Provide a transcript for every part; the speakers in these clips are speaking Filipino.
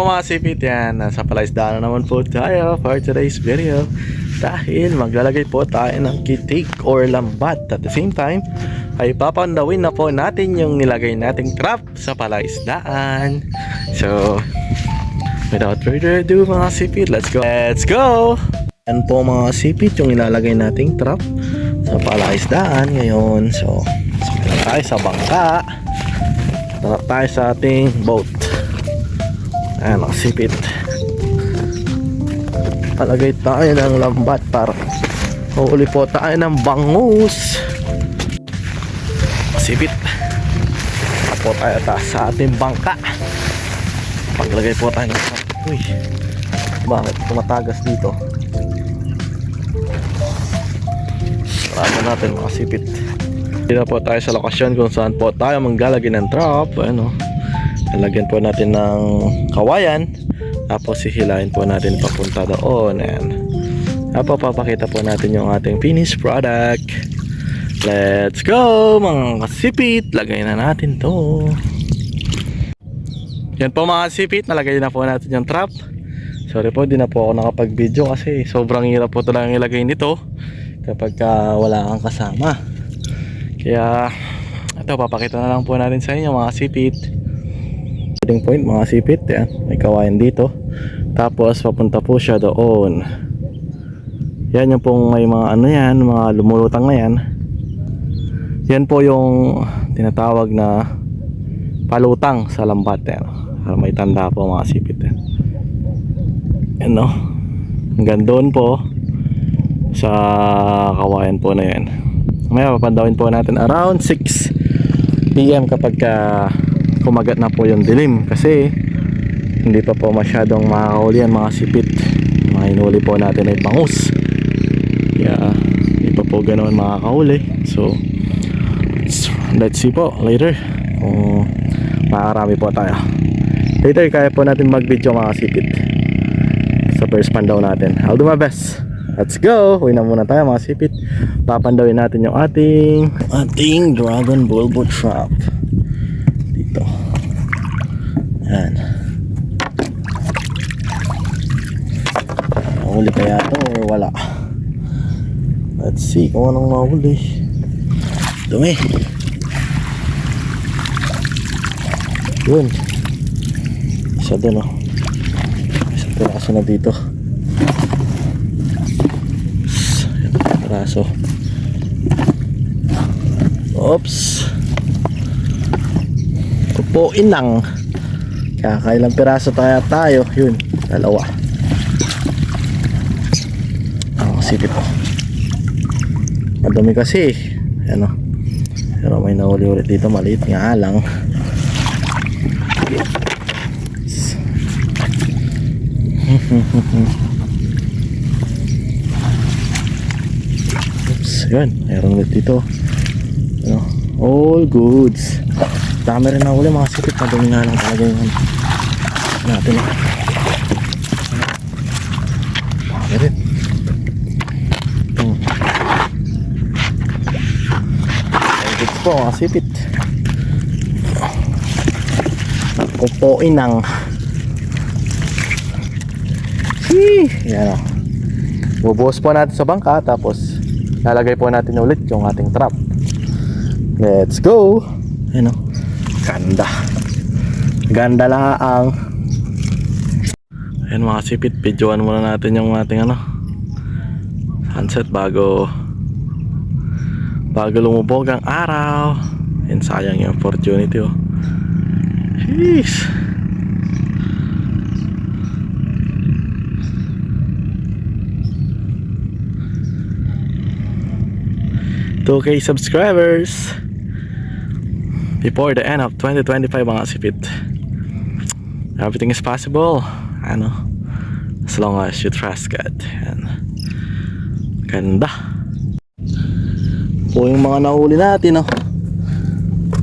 Mga sipit yan, nasa palaisdaan na naman po tayo for today's video. Dahil maglalagay po tayo ng kitik or lambat. At the same time ay papandawin na po natin yung nilagay nating trap sa palaisdaan. So without further ado mga sipit let's go. Let's go! Yan po mga sipit yung ilalagay nating trap sa palaisdaan ngayon. So so tayo sa bangka. Tarap tayo sa ating boat Ayan, nakasipit. Palagay tayo ng lambat para huli po tayo ng bangus. Sipit. Po tayo ta sa ating bangka. Paglagay po tayo ng Uy, bakit tumatagas dito? Sarado natin mga. Dito po tayo sa lokasyon kung saan po tayo manglalagay ng trap. Ano, Lalagyan po natin ng kawayan. Tapos sihilahin po natin papunta doon. Ayan. Tapos papakita po natin yung ating finished product. Let's go mga kasipit. Lagay na natin to. Yan po mga kasipit. Nalagay na po natin yung trap. Sorry po, di na po ako nakapag-video kasi sobrang hirap po talagang ilagay nito kapag ka wala kang kasama. Kaya ito, papakita na lang po natin sa inyo mga kasipit starting point mga sipit yan may kawayan dito. Tapos papunta po siya doon. Yan yung pong may mga ano yan mga lumulutang na yan. Yan po yung tinatawag na palutang sa lambat yan para may tanda po mga sipit yan yan no? Hanggang doon po sa kawayan po na yan. May papandawin po natin around 6 PM kapag ka kumagat na po yung dilim kasi hindi pa po masyadong makakahuli ang mga sipit. Mga hinuli po natin ay bangus. Kaya hindi pa po ganoon makakahuli. So let's see po later kung makakarami po tayo. Later kaya po natin mag video mga sipit. Sa first pandaw natin. I'll do my best. Let's go! Uwi na muna tayo mga sipit. Papandawin natin yung ating ating dragon bulbo trap. Yan. Mahuli kaya to or wala? Let's see kung anong mahuli. Dumi. Yun. Isa dun oh. Isang piraso na dito. Yan, piraso. Oops po inang kakailang piraso tayo tayo? Yun dalawa. Ang sipit po. Madumi kasi. Ano pero may nahuli ulit dito. Maliit nga lang. Oops, yun. Mayroon ulit dito. Ano, all goods dami rin na uli mga sipit madumi nga lang talaga yung ano, natin eh. dami rin goods po mga sipit kupoin ng Hii! yan o bubuhos po natin sa bangka tapos lalagay po natin ulit yung ating trap let's go Ayan o. Ganda. Ganda lang ang Ayan mga sipit, videoan muna natin yung ating ano sunset bago bago lumubog ang araw. Ayan sayang yung opportunity oh. Jeez. Two K subscribers before the end of 2025 mga sipit. Everything is possible. Ano? As long as you trust God. Yan. ganda. Po yung mga nahuli natin oh.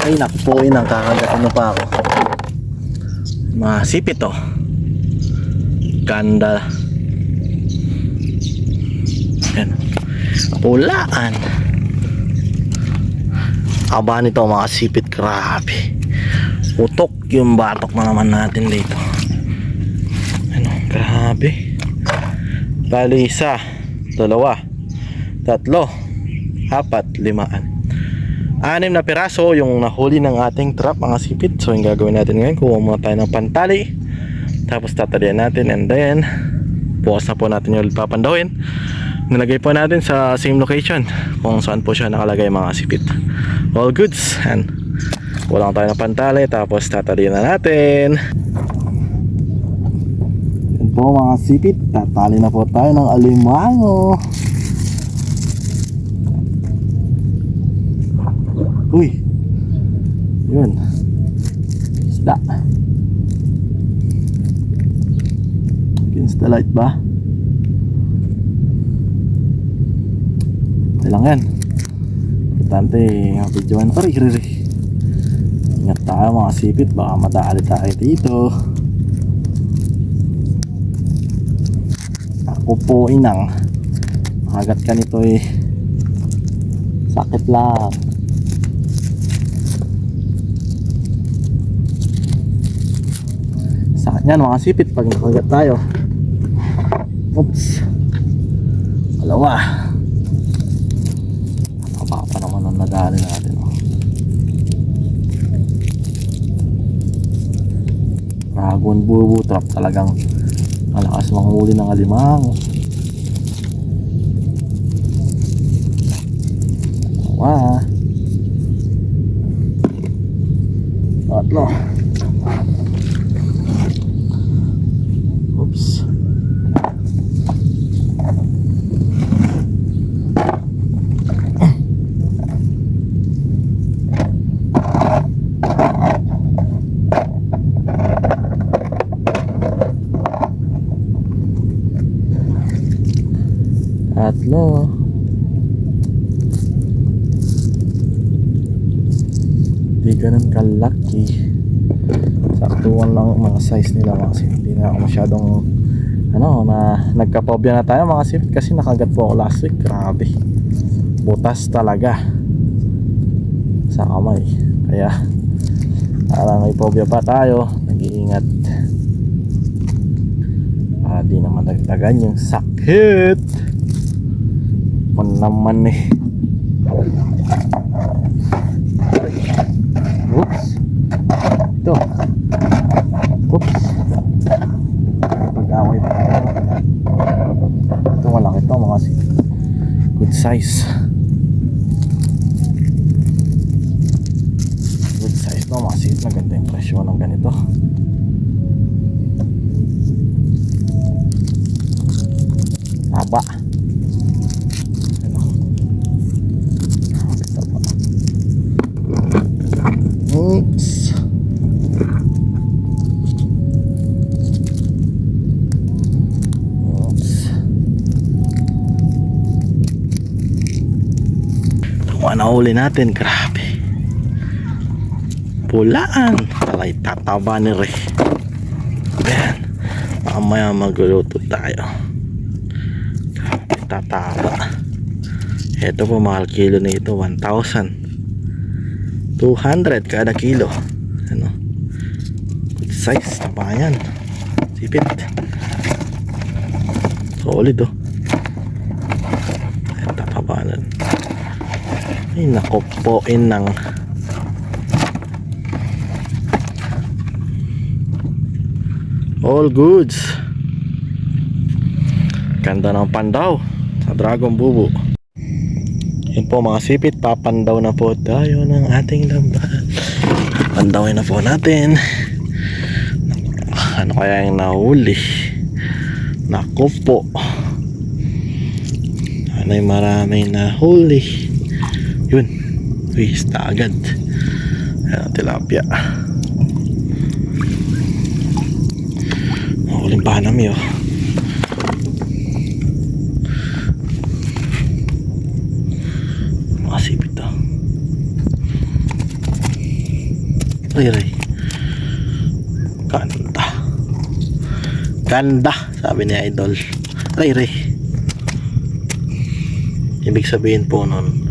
ay naku po yun. Ang kakagatin mo pa ako. Mga sipit oh. Ganda. Yan. Pulaan aba nito mga sipit grabe utok yung batok na naman natin dito Grabe. Bali isa, dalawa, tatlo, apat, limaan. Anim na piraso yung nahuli ng ating trap mga sipit. So yung gagawin natin ngayon, kuha muna tayo ng pantali. Tapos tatalian natin and then bukas na po natin yung papandawin. Nilagay po natin sa same location kung saan po siya nakalagay mga sipit. All goods. And kulang tayo ng pantali tapos tatalian na natin. Yan po mga sipit, tatali na po tayo ng alimango. Uy. Yun. Isda. Against the light ba? Okay lang yan. Importante, videoan. Aray, aray. Ingat tayo mga sipit. Baka madali tayo dito. Ako po inang. Makagat ka nito eh. Sakit lang. Sakit yan mga sipit pag nakagat tayo. Oops. Dalawa. Napaka pa naman ang nadali natin. Oh. Dragon bubu trap talagang malakas manghuli ng alimang. Dalawa. Tatlo. Oops. Tatlo. Di kalaki. Saktuan lang ang mga size nila mga sip. Hindi na ako masyadong ano na nagkapobya na tayo mga sip kasi nakagat po ako last week. Grabe. Butas talaga sa kamay. Kaya parang may phobia pa tayo. Nag-iingat. Para di naman dagdagan yung sakit. Man naman eh. Oops. Ito. Oops. Pag-away pa. Ito malaki to mga good size. Good size to mga si maganda yung presyo ng ganito. Haba. Ano? Ito pa. Oops. Oops. Ang nahuli natin. Grabe. Pulaan. Talay tataba ni Re. Ayan. Mamaya magluluto tayo. Grabe tataba. Ito po mahal kilo na ito. 1,000. 200 kada kilo ano good size taba yan sipit solid oh Ayan, tatabanan ay nako po inang all goods ganda ng pandaw sa dragon bubo yun po mga sipit, papandaw na po tayo ng ating lambat. Pandawin na po natin. Ano kaya yung nahuli? Naku po. Ano yung maraming nahuli? Yun. Wista agad. Ayan, tilapia. Nahuling panami oh. Makasipit to. Ray, ray. Ganda. Ganda, sabi ni Idol. Ray, ray. Ibig sabihin po nun,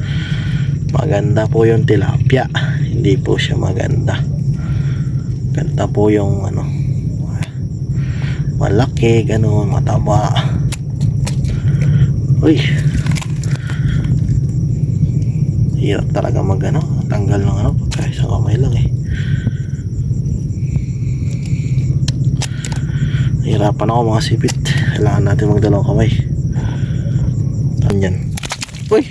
maganda po yung tilapia. Hindi po siya maganda. Ganda po yung ano, malaki, ganun, mataba. Uy. Hirap talaga mag ano, tanggal ng ano, pagka isang kamay lang eh. Hirapan ako mga sipit. Kailangan natin magdalawang kamay. Ganyan. Uy!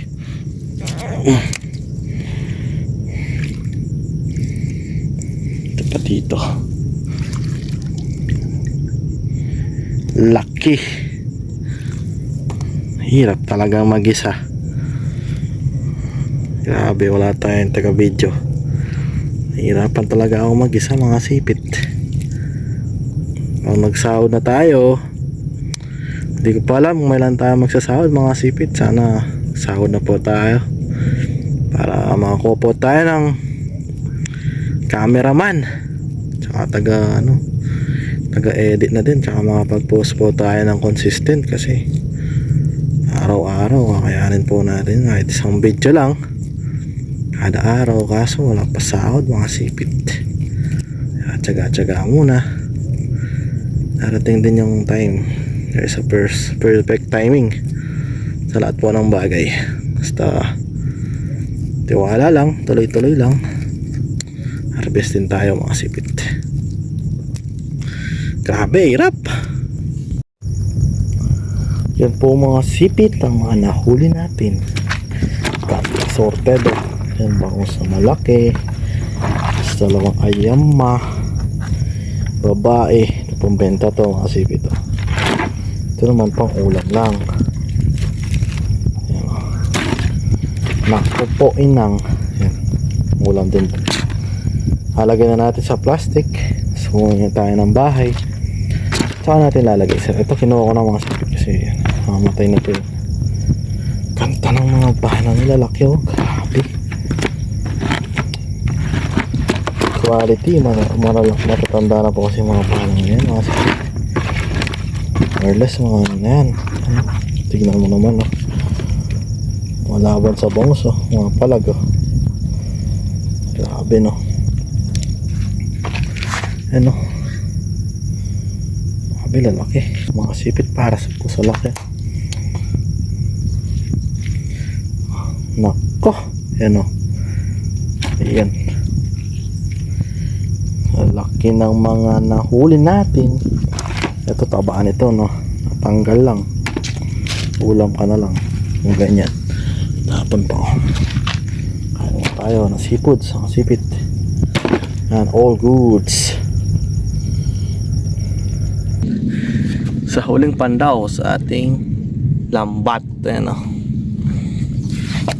Ito pa dito. Lucky. Hirap talagang mag-isa. Grabe, wala tayong taga-video. Hirapan talaga ako mag-isa mga sipit. Kung nagsahod na tayo, hindi ko pa alam kung kailan tayo magsasahod mga sipit. Sana sahod na po tayo. Para makakuha po tayo ng cameraman. Tsaka taga ano, taga-edit na din. Tsaka makapag-post po tayo ng consistent kasi araw-araw kakayanin po natin kahit isang video lang. Kada araw kaso wala pa sahod mga sipit. Tsaga-tsaga muna. Darating din yung time. There's a perfect timing sa lahat po ng bagay. Basta tiwala lang tuloy-tuloy lang. Harvest tayo mga sipit grabe hirap. Yan po mga sipit ang mga nahuli natin. Sorted yan bangus na malaki? Tapos dalawang ayama babae. Ito pong benta to mga sipit? To. ito naman pang ulam lang. Yan. naku po yan. ulam din. Halagay na natin sa plastic. Sumuhin tayo ng bahay saka natin lalagay sir. Ito kinuha ko ng mga sipit kasi mamatay na to yun. Kanta ng mga pahana nila laki oh. Grabe. Quality mar mar matatanda na po kasi mga pahana yan mga sipit more or less mga ano na yan. Tignan mo naman oh. Malaban sa bangus oh? Mga palag oh. Grabe no? Ano grabe lalaki mga sipit para sa puso laki Nako, yan o. Ang laki ng mga nahuli natin. Ito tabaan ito no. Natanggal lang. Ulam ka na lang. Yung ganyan. Tapon pa na tayo ng seafood sa sipit. Yan, all goods. Sa huling pandaw sa ating lambat. Ayan o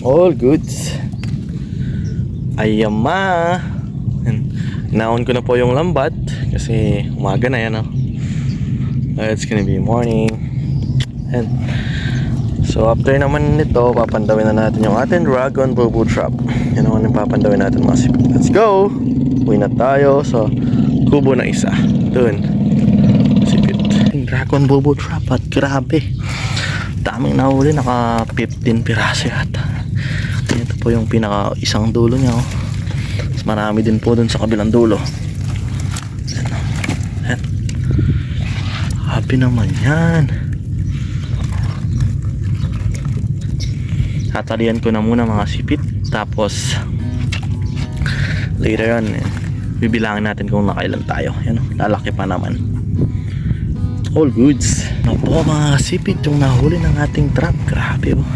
all goods. Ayama naon ko na po yung lambat kasi umaga na yan oh. It's gonna be morning. And so after naman nito papandawin na natin yung ating dragon bobo trap. Yan naman yung papandawin natin mga sipit let's go! Uwi na tayo sa kubo na isa. Dun dragon bobo trap at grabe. Daming nahuli naka 15 piraso yata. Ito po yung pinaka isang dulo niya oh. Marami din po dun sa kabilang dulo. Ayan, oh. Naman yan. Tatalian ko na muna mga sipit. Tapos later on eh, bibilangin natin kung nakailan tayo. Yan oh, lalaki pa naman all goods. Ano po mga sipit yung nahuli ng ating trap grabe oh.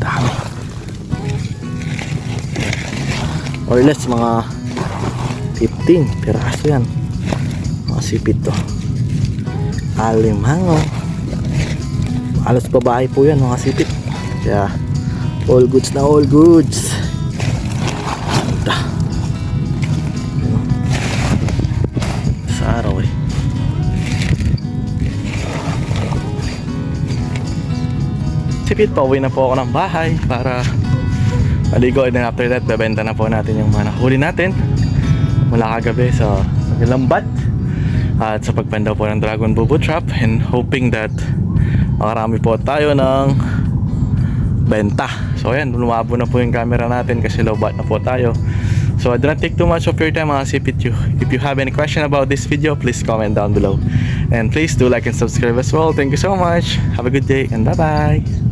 Dami. Or less mga 15 piraso yan. Mga sipit to alimango alas babae po yan mga sipit. Kaya all goods na all goods. Ganda sipit pa uwi na po ako ng bahay para maligo and then after that bebenta na po natin yung mga nahuli natin mula kagabi sa Lambat at sa pagpandaw po ng Dragon Bubu Trap and hoping that makarami po tayo ng benta so ayan lumabo na po yung camera natin kasi lobat na po tayo So I do not take too much of your time mga CPTU. If you have any question about this video, please comment down below. And please do like and subscribe as well. Thank you so much. Have a good day and bye-bye.